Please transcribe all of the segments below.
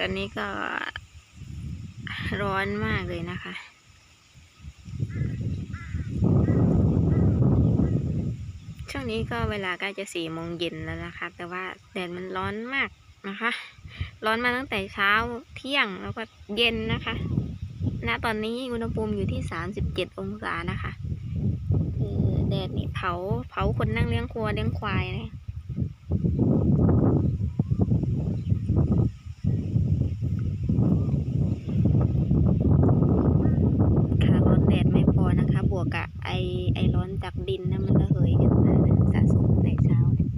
ตอนนี้ก็ร้อนมากเลยนะคะ ช่วงนี้ก็เวลาใกล้จะสี่โมงเย็นแล้วนะคะ แต่ว่าแดดมันร้อนมากนะคะ ร้อนมาตั้งแต่เช้าเที่ยงแล้วก็เย็นนะคะ ณ ตอนนี้อุณหภูมิอยู่ที่37องศานะคะ คือแดดนี่เผาเผาคนนั่งเลี้ยงครัวเลี้ยงควายนะค่ะร้อนแดดไม่พอนะคะ บวกกับ ไอไอร้อนจากดินนะมันระเหยขึ้นมานะสะสมแต่เช้าเนี่ย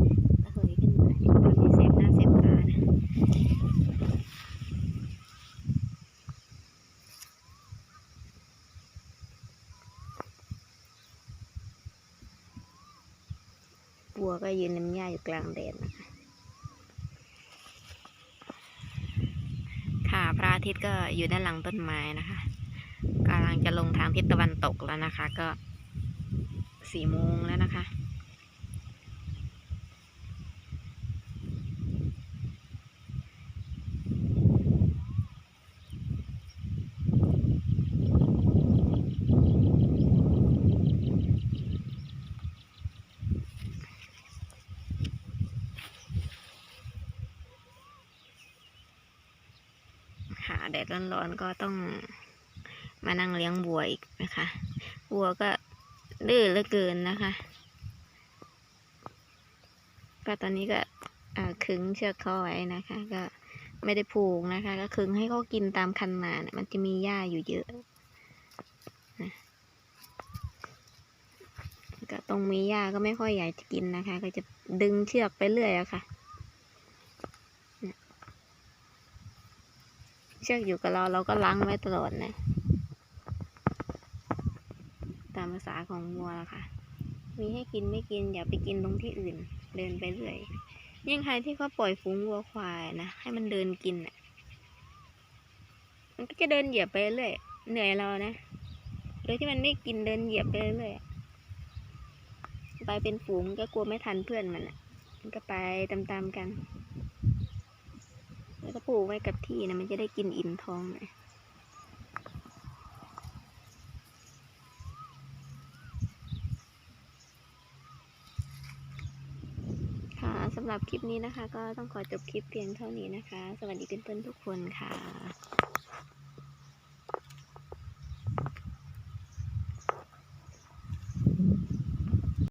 ระเหยขึ้นมาทำให้แสบหน้าแสบตานะบัวก็ยืนน้ำหญ้าอยู่กลางแดดนะคะค่ะพระอาทิตย์ก็อยู่ด้านหลังต้นไม้นะคะกำลังจะลงทางทิศตะวันตกแล้วนะคะ ก็ สี่โมงแล้วนะคะค่ะแดดร้อนๆก็ต้องมานั่งเลี้ยงบัวอีกนะคะ บัวก็ ดื้อเหลือเกินนะคะ ก็ตอนนี้ก็ขึงเชือกเขาไว้นะคะ ก็ไม่ได้ผูกนะคะ ก็ขึงให้เขากินตามคันนาเนี่ยมันจะมีหญ้าอยู่เยอะนะก็ตรงมีหญ้าก็ไม่ค่อยอยากจะกินนะคะ ก็จะดึงเชือกไปเรื่อยอะค่ะเชือกอยู่กับเราเราก็ล้างไว้ตลอดนะามภาษาของวัวละค่ะ มีให้กินไม่กินอย่าไปกินตรงที่อื่น เดินไปเรื่อยยิ่งใครที่เขาปล่อยฝูงวัวควายนะให้มันเดินกินอะ มันก็จะเดินเหยียบไปเรื่อยเหนื่อยเรานะโดยที่มันไม่กินเดินเหยียบไปเรื่อยไปเป็นฝูงก็กลัวไม่ทันเพื่อนมันอะ มันก็ไปตามๆกัน แล้วก็ปลูกไว้กับที่นะมันจะได้กินอิ่มท้องหน่อยค่ะ สำหรับคลิปนี้นะคะ ก็ต้องขอจบคลิปเพียงเท่านี้นะคะ สวัสดีเพื่อนๆทุกคนค่ะ